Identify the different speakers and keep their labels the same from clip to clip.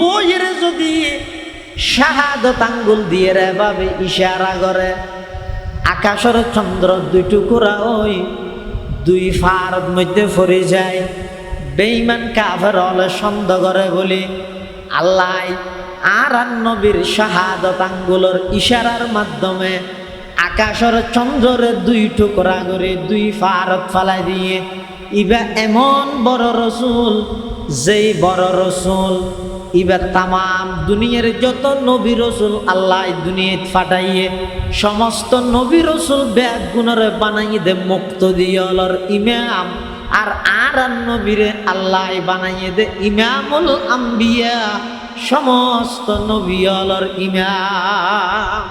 Speaker 1: বইয়ের যদি শাহাদত আঙ্গুল দিয়ে রে ভাবে ইশারা করে, আকাশের চন্দ্র দুই টুকুরা ওই দুই ফার মধ্যে পড়ে যায়। বেইমান কাফের হলে সন্দেহ করে বলি, আল্লাহ, আর নবীর শাহাদত আঙ্গুলের ইশারার মাধ্যমে আকাশের চন্দ্রের দুই টুকরা করে দুই ফারত ফালাই দিয়ে, ইবা এমন বড় রসুল যেই বড় রসুল ইবার তামাম দুনিয়ার যত নবী রসুল আল্লাহ দুনিয়াত ফাটাইয়ে সমস্ত নবী রসুল ব্যাগ গুণরে বানাই দে, মুক্ত দিয়লর ইমাম। আর আর নবীরে আল্লাহ বানাইয়ে দে, ইমামুল আম্বিয়া, সমস্ত নবীয়লর ইমাম।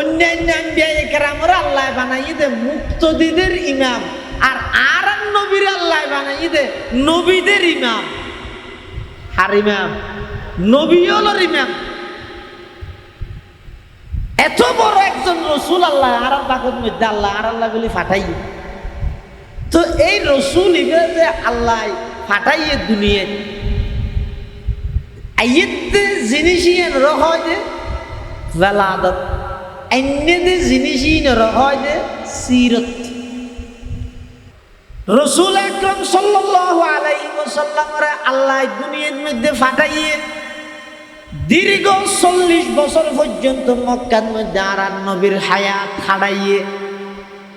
Speaker 1: অন্যান্য আম্বিয়া একরামরা আল্লাহ বানাইয়ে দে মুক্তদিদের ইমাম। আর আর আর নবীর আল্লাহ বানাইয়ে দে, নবীদের ইমাম। আর ইমাম নবী হলো ইমাম এত বড় একজন রসুল আল্লাহ আর বাকত মধ্যে আল্লাহ আর আল্লাহ বলি ফাটাই। তো এই রসুল ইবে যে আল্লাহ ফাটাইয়ে দুনিয়ে আইয়েতে জিনিসই রহয় যে বেলাদত অন্যদের জিনিসই রহয় যে সিরত। রসুল আকরম সাল্লাল্লাহু আলাইহি ওয়াসাল্লামরে আল্লাহ দুনিয়ার মধ্যে ফাটাইয়ে দীর্ঘ চল্লিশ বছর পর্যন্ত মক্কার মধ্যে আর নবীর হায়াত হারাইয়ে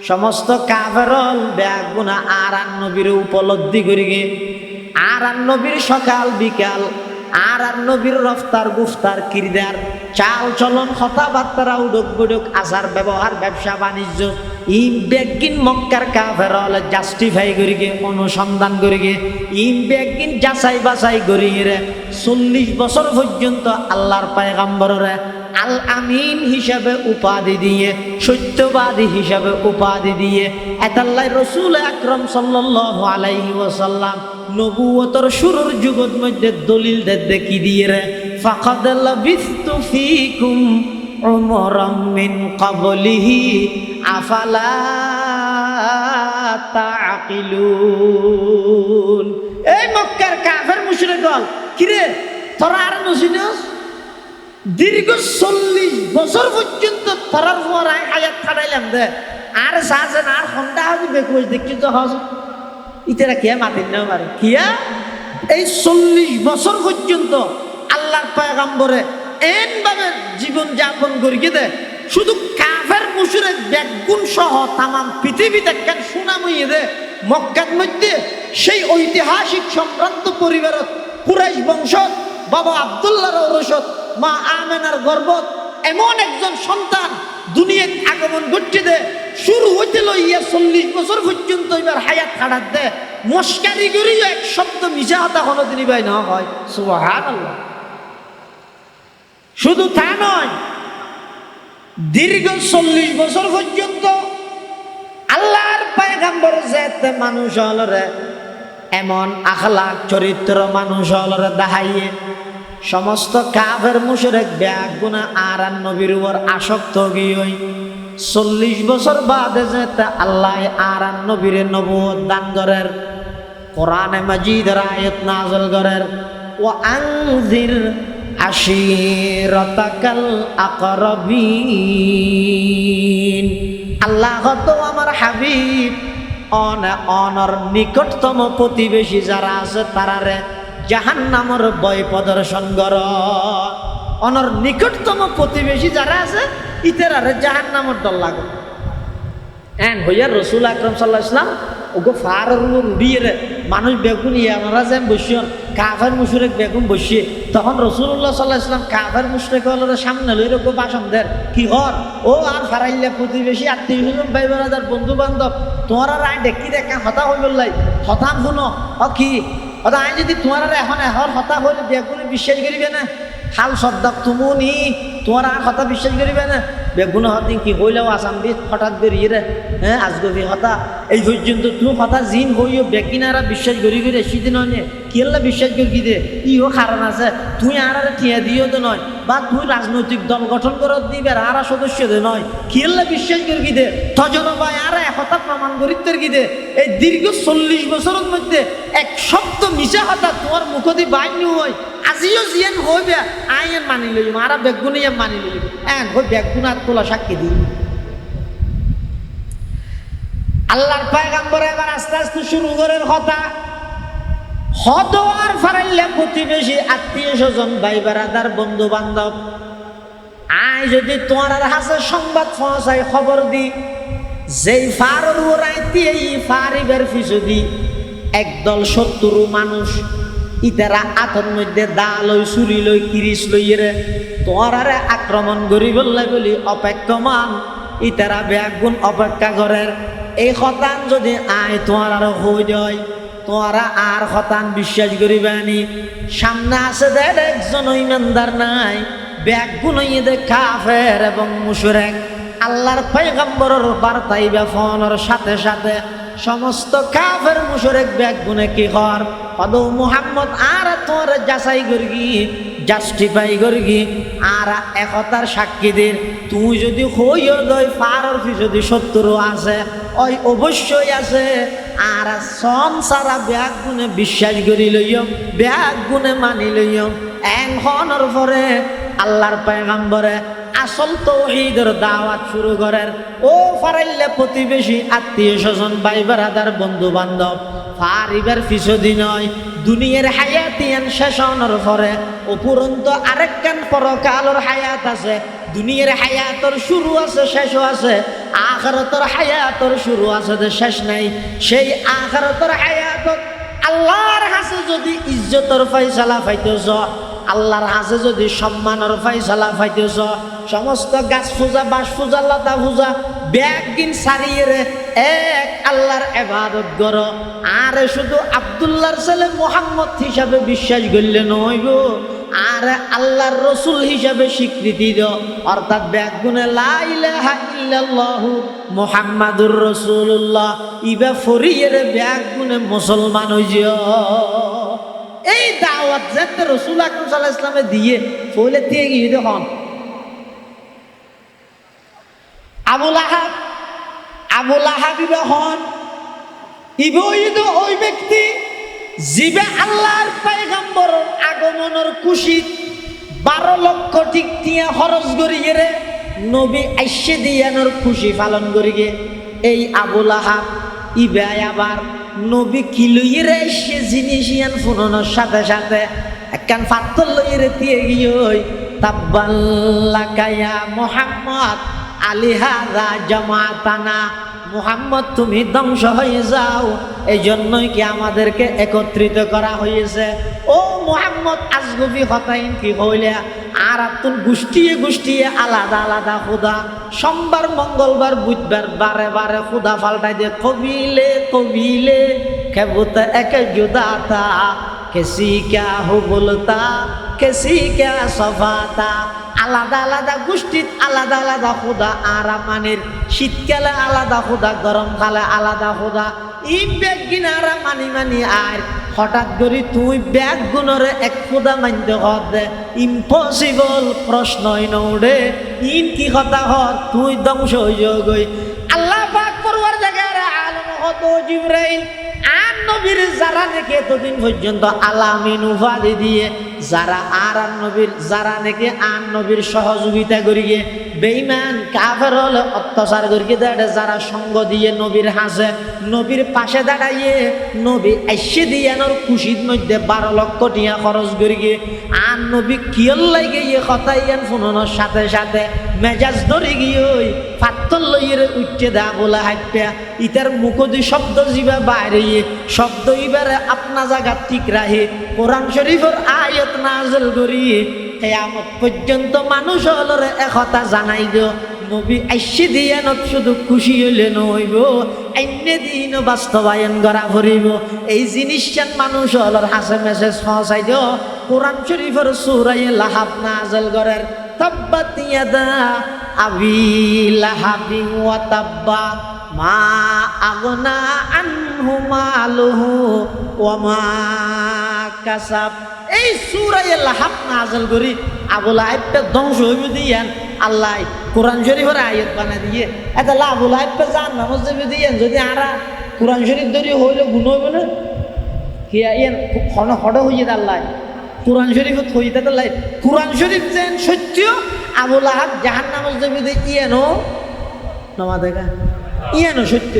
Speaker 1: সমস্ত কাফেরল ব্যাগুনা আর আর নবীর উপলব্ধি করি গে আর নবীর সকাল বিকাল আর নবীর রফতার গুফতার কিরদার চাল চলন, কথাবার্তারা উডক বুডক, আচার ব্যবহার, ব্যবসা বাণিজ্য, ইম বেগিন মক্কার কাফেরল জাস্টিফাই করি গে অনুসন্ধান করি গে ইম বেগিন যাচাই বাছাই করি রে, চল্লিশ বছর পর্যন্ত আল্লাহর পায়গাম্বরে আল আমিন হিসাবে উপাধি দিয়ে, সত্যবাদী হিসাবে উপাধি দিয়ে এতাল্লাই রসুল আকরম সাল্লাল্লাহু আলাইহি ওয়াসাল্লাম নবুয়তর শুরুর যুগত মধ্যে দলিল দেখি দিয়ে রে ফাকাদ লাবিস্তু ফিকুম উমরাম মিন ক্বাবলিহি আফালা তাকিলুন এই মক্কার কাফের মুশরিক দল, কিরে? তোরা আর নসিনস দীর্ঘ চল্লিশ বছর পর্যন্ত তোরার পর আয়াত খাটাইলাম দে আর সাজেন আর হন্ডা হবে বেকুজ দেখছি তো হস ইতারা কে মাতিন না পারে কিয়া? এই চল্লিশ বছর পর্যন্ত আল্লাহর পায়গাম্বরে এনভাবে জীবন যাপন করি দে? শুধু কাফের মুসুরে ব্যাগুণ সহ তামাম পৃথিবীতে কেন সুনামইয়ে দে। মক্কার মধ্যে সেই ঐতিহাসিক সম্ভ্রান্ত পরিবারত কুরাইশ বংশ বাবা আবদুল্লাহর ঔরসত, মা আমেনার গর্বত, এমন একজন সন্তান দুনিয়ার আগমন ঘটছে দে। শুরু হইতে লইয়া চল্লিশ বছর পর্যন্ত এবার হায়াত খাড়াত দে। মস্কারি করিও এক শব্দ মিশা হতা কোনোদিনই ভাই না হয়। সুবহান আল্লাহ শুধু তা নয়, দীর্ঘ চল্লিশ বছর পর্যন্ত আল্লাহর পায়গাম্বর যেতে মানুষ হলরে, এমন আখলাক চরিত্র মানুষ হলরে দাহাইয়ে, সমস্ত কাফের মুশরেক ব্যাগ গুণা আর আর নবীর উপর আসক্ত গিয়ে চল্লিশ বছর বাদে যেতে আল্লাহ আর আর নবীর নবুয়ত দান করের, কোরআনে মাজিদের আয়াত নাজল করের ও আংজির আশিরতাকাল আকরবিন। আল্লাহ তো আমার হাবিব। অন, অনর নিকটতম প্রতিবেশী যারা আছে, তারারে জাহান নামর বয় প্রদর্শন কর। অনর নিকটতম প্রতিবেশী যারা আছে, ইতেরারে জাহান নামর দল লাগ। এন হইয়া রসুল আকরম সাল্লাহ ইসলাম ওগো ফার উড়িয়ে রে, মানুষ বেগুন ইয়ে যেন বসিয়ন কাফের মুশরেক বেগুন বসিয়ে, তখন রসুল্লাহ সাল্লাহ ইসলাম কাফের মুশরেক হলের সামনে লই রকম বাসন দের কি হর ও আর ফারাইলে প্রতিবেশী, আত্মীয় স্বজন ভাই বোনাদার বন্ধু বান্ধব তোমার আই দেখি দেখা হতা হয়ে বললাই হতাম শুনো অ কি? অত আই যদি তোমার এখন এখন হতা হইলে, বেগুনে বিশ্বাস করিবে না? হাল সদ্দাক তুমু নি তোমার আর কথা বিশ্বাস করিবে না? বেগুন হতিন কি হইলেও আসাম দি হঠাৎ বেরিয়ে রে হ্যাঁ আজগবি হতা। এই পর্যন্ত তুমি কথা জিন হইও বেকিনারা বিশ্বাস করি করে সেদিন হয় কি হল্লা বিশ্বাস করি দে? ইও কারণ আছে। তুই আর আর ঠিয়া দিও তো নয়, বা তুই রাজনৈতিক দল গঠন করে দিবে, আর সদস্য দে নয়। কি হল্লা বিশ্বাস করি দে? তজন ভাই, আর একতা প্রমাণ করিতে কি দে? এই দীর্ঘ চল্লিশ বছরের মধ্যে এক শব্দ মিশা হতা তোমার মুখদি বাইনি হয়। আজিও জিয়ান হইবে আইন মানি লইম আর বেগুনি মানি লইম এন হই বেগুন আর তোলা সাক্ষী দিই আল্লাহর পায়গাম্বর এবার আস্তে আস্তে শুরু করেন কথা হদ আর ফারাইলে প্রতিবেশী আত্মীয় স্বজন, ভাই বেড়াদার বন্ধু বান্ধব আয় যদি তোমার হাসে সংবাদ পৌঁছায় খবর দি, যেই ফারর ওরাইতে এই ফারিবের পিছু দি, একদল শত্রু মানুষ ইতারা আতর মধ্যে দা লই চুরি লই কিরিস লই রে তোমারে আক্রমণ করি বললাই বলি অপেক্ষমান। ইতারা ব্যাগুণ অপেক্ষা করের এই শতান যদি আয় তোমার আরও হই যায়। তোরা আর হতান বিশ্বাস করিবানি সামনে আছে দেখ একজন ইমানদার নাই। ব্যাগ গুনইয়ে দে, কাফের এবং মুশরেক। আল্লাহর পয়গম্বরের বার্তাইবে ফোনের সাথে সাথে সমস্ত কাফের মুশরেক ব্যাগ গুনে কি কর হদৌ মুহাম্মদ আর তোর যাচাই করগি জাস্টিফাই করগি। আর একতার সাক্ষীদের তুই যদি হইও দই ফারর যদি শত্রু আছে, ওই অবশ্যই আছে। আর সন সারা ব্যাগ গুনে বিশ্বাস করি লইম ব্যাগ গুনে মানি লইম এখনের পরে আল্লাহর পেগাম্বরে আসল তৌহিদের দাওয়াত শুরু করেন। ও ফারাইলে প্রতিবেশী, আত্মীয় স্বজন ভাই বেড়াদার বন্ধু বান্ধব ফারিবার ফিসদি নয়। দুনিয়ার হায়াতিয়ান শেষ হওয়ার পরে উপরন্ত আরেকখান পরকালর হায়াত আছে। দুনিয়ার হায়াতর শুরু আছে, শেষও আছে। আখারতর হায়াতর শুরু আছে যে শেষ নাই। সেই আখারতর হায়াতত আল্লাহর কাছে যদি ইজ্জতর ফাইসালা পাইতেছ আল্লাহর হাসে যদি সম্মানের ফাইসালা পাইতেছ সমস্ত গাছ পূজা বাস পূজা, লতা পূজা ব্যাগ দিন সারিয়ে রে, এক আল্লাহর এবাদত গর আর শুধু আবদুল্লাহর ছেলে মোহাম্মদ হিসাবে বিশ্বাস করলে নইব আর আল্লাহর রসুল হিসাবে স্বীকৃতি দ অর্থাৎ ব্যাগুনে লাইলাহা মুহাম্মাদুর রাসূলুল্লাহ, ইবা ফরিয়ের ব্যাগুনে মুসলমান হইজিও এই দাওয়াত যেতে রসুল আকরম সাল্লাহ ইসলামে দিয়ে, ফলে দিয়ে গিয়ে দেখুন আবুল আহাব আবুল আহাবিবে হন ইব ওই ব্যক্তি জিবে আল্লাহর পায়গাম্বর আগমনের খুশিত বারো লক্ষ টিক দিয়ে খরচ করি রে নবী আইসে দিয়ানোর খুশি পালন করি গে এই আবুল আহাব ইবে আবার নবী কি লইয়ে এসে জিনিস ইয়ান ফুননের সাথে সাথে একখান ফাত্তর লইয়ে দিয়ে গিয়ে তাব্বাল্লাকায়া মোহাম্মদ। আলিহাদা জামাতানা, মুহাম্মদ, তুমি ধ্বংস হয়ে যাও। এই জন্যই কি আমাদেরকে একত্রিত করা হয়েছে? ও মুহাম্মদ, আজগবি হতাইন কি হইলে? আর তুন গোষ্ঠীয়ে গোষ্ঠীয়ে আলাদা আলাদা খুদা সোমবার, মঙ্গলবার, বুধবার, বারে বারে খুদা ফাল্টাই দিয়ে কবিলে কবিলে কেবুত একে জুদাতা, কেসি ক্যা হো বলতা? কেসি ক্যা সফাতা? আলাদা আলাদা গোষ্ঠীত, আলাদা আলাদা খুদা আরামানের শীতকালে আলাদা খুদা, গরমকালে আলাদা খুদা। ই ব্যাগ কিনারা মানি মানি আর হঠাৎ করে তুই ব্যাগ গুণরে এক খুদা মানতে হতে ইম্পসিবল প্রশ্নই নৌড়ে। ইন কি কথা হত? তুই ধ্বংস হয়ে গই। আল্লাহ পাক পড়ুয়ার জায়গায় আলম হত জিব্রাইল। আর নবীর যারা নাকি এতদিন পর্যন্ত আলামিন উপাধি দিয়ে যারা আর আর নবীর, যারা নাকি আর নবীর সহযোগিতা করিয়ে বেইমান কাফের হলে অত্যাচার করিয়ে দাঁড়ে যারা সঙ্গ দিয়ে নবীর হাসে, নবীর পাশে দাঁড়াইয়ে নবী আইসে দিয়ে খুশির মধ্যে বারো লক্ষ টিয়া খরচ করিয়ে আর নবী কিয়ল লাগে ইয়ে কথা ইয়ান সাথে সাথে মেজাজ ধরে গিয়ে ওই পাত্তর লইয়ের উঠছে দা বলে হাইপা ইতার মুখদি শব্দ জিবা বাইরে শব্দ ইবারে আপনা জায়গা ঠিক রাহে। কোরআন শরীফের আয়ত নাজল করি। কেয়ামত পর্যন্ত মানুষ হলরে একথা জানাই গো নবী আইসি দিয়ানত শুধু খুশি হইলে নইব। অন্য দিন বাস্তবায়ন করা ভরিব। এই জিনিসটান মানুষ হলর হাসে মেসেজ পৌঁছাই দিও কোরআন শরীফের সুরাই লাহাব নাজল করের তাব্বাত ইয়াদা আবি লাহাবি ওয়া তাব্বা, মা আগনা আনহু মালুহু ওয়া মা কাসাব। এই সুরাই লাহাব নাজল করি আবুল আইবটা ধ্বংস হইব দিয়ান, আল্লাহ কোরআন শরীফের আয়াত বানা দিয়ে এটা আবুল আইবটা জান না মসজিদ দিয়ান, যদি আরা কোরআন শরীফ ধরি হইলে গুণ হইব না? হিয়া ইয়ান হন হড হইয়ে আল্লাহ কোরআন শরীফত হই তাতে লাই কোরআন শরীফ যেন সত্য আবুল আহাব জাহান নামাজ জমিতে ইয়ানো নমা দেখা ইয়ানো সত্য।